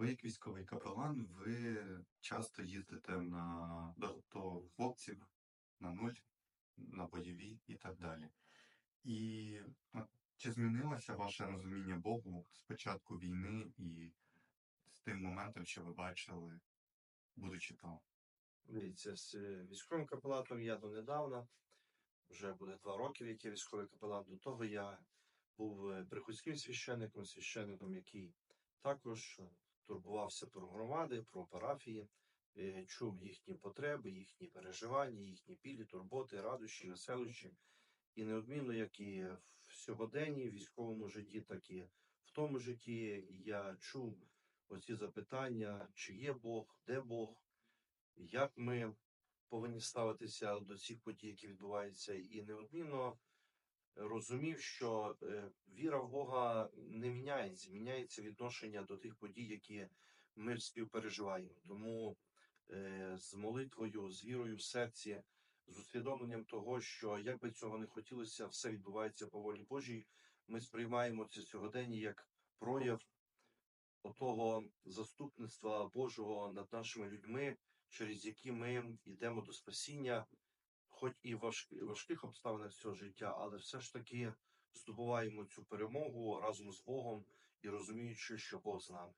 Ви як військовий капелан, ви часто їздите на до, хлопців на нуль, на бойові і так далі. І чи змінилося ваше розуміння Богу з початку війни і з тим моментом, що ви бачили, будучи там? Дивіться, з е, військовим капеланом я донедавна, вже буде два роки, як я військовий капелан. До того я був е, приходським священником, священником, який також е, турбувався про громади, про парафії, е, чув їхні потреби, їхні переживання, їхні білі, турботи, радощі, веселощі. І неодмінно, як і в сьогоденні, в військовому житті, так і в тому житті, я чув оці запитання, чи є Бог, де Бог, як ми повинні ставитися до цих подій, які відбуваються, і неодмінно розумів, що е, віра в Бога не міняється, міняється відношення до тих подій, які ми співпереживаємо. Тому е, з молитвою, з вірою в серці, з усвідомленням того, що як би цього не хотілося, все відбувається по волі Божій. Ми сприймаємо це сьогодення як прояв отого заступництва Божого над нашими людьми, через які ми йдемо до спасіння, хоч і в важк- важких обставинах цього життя, але все ж таки здобуваємо цю перемогу разом з Богом і розуміючи, що Бог з нами.